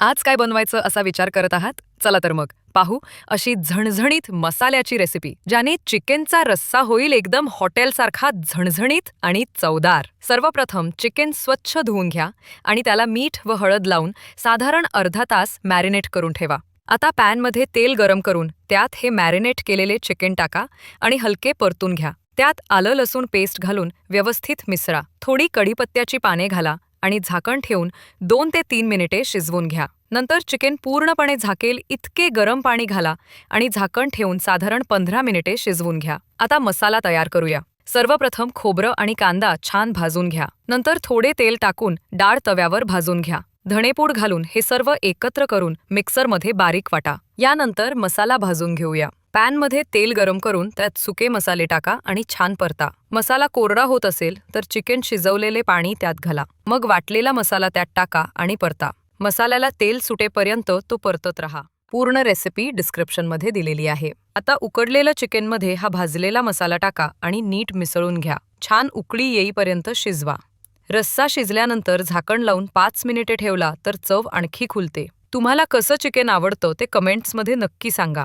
आज काय बनवायचं असा विचार करत आहात? चला तर मग. पाहू. अशी झणझणीत मसाल्याची रेसिपी ज्याने चिकनचा रस्सा होईल एकदम हॉटेलसारखा झणझणीत आणि चवदार. सर्वप्रथम चिकन स्वच्छ धुवून घ्या आणि त्याला मीठ व हळद लावून साधारण अर्धा तास मॅरिनेट करून ठेवा. आता पॅनमध्ये तेल गरम करून त्यात हे मॅरिनेट केलेले चिकन टाका आणि हलके परतून घ्या. त्यात आलं लसूण पेस्ट घालून व्यवस्थित मिसळा. थोडी कढीपत्त्याची पाने घाला. आणि झाकण ठेवून दोन ते तीन मिनिटे शिजवून घ्या. नंतर चिकन पूर्णपणे झाकेल इतके गरम पाणी घाला आणि झाकण ठेवून साधारण पंधरा मिनिटे शिजवून घ्या. आता मसाला तयार करूया. सर्वप्रथम खोबरं आणि कांदा छान भाजून घ्या. नंतर थोडे तेल टाकून डाळ तव्यावर भाजून घ्या. धणेपूड घालून हे सर्व एकत्र करून मिक्सरमध्ये बारीक वाटा. यानंतर मसाला भाजून घेऊया. पॅनमध्ये तेल गरम करून त्यात सुके मसाले टाका आणि छान परता. मसाला कोरडा होत असेल तर चिकन शिजवलेले पाणी त्यात घाला. मग वाटलेला मसाला त्यात टाका आणि परता. मसाल्याला तेल सुटेपर्यंत तो परतत राहा. पूर्ण रेसिपी डिस्क्रिप्शनमध्ये दिलेली आहे. आता उकडलेलं चिकनमध्ये हा भाजलेला मसाला टाका आणि नीट मिसळून घ्या. छान उकळी येईपर्यंत शिजवा. रस्सा शिजल्यानंतर झाकण लावून पाच मिनिटे ठेवला तर चव आणखी खुलते. तुम्हाला कसं चिकन आवडतं ते कमेंट्समध्ये नक्की सांगा.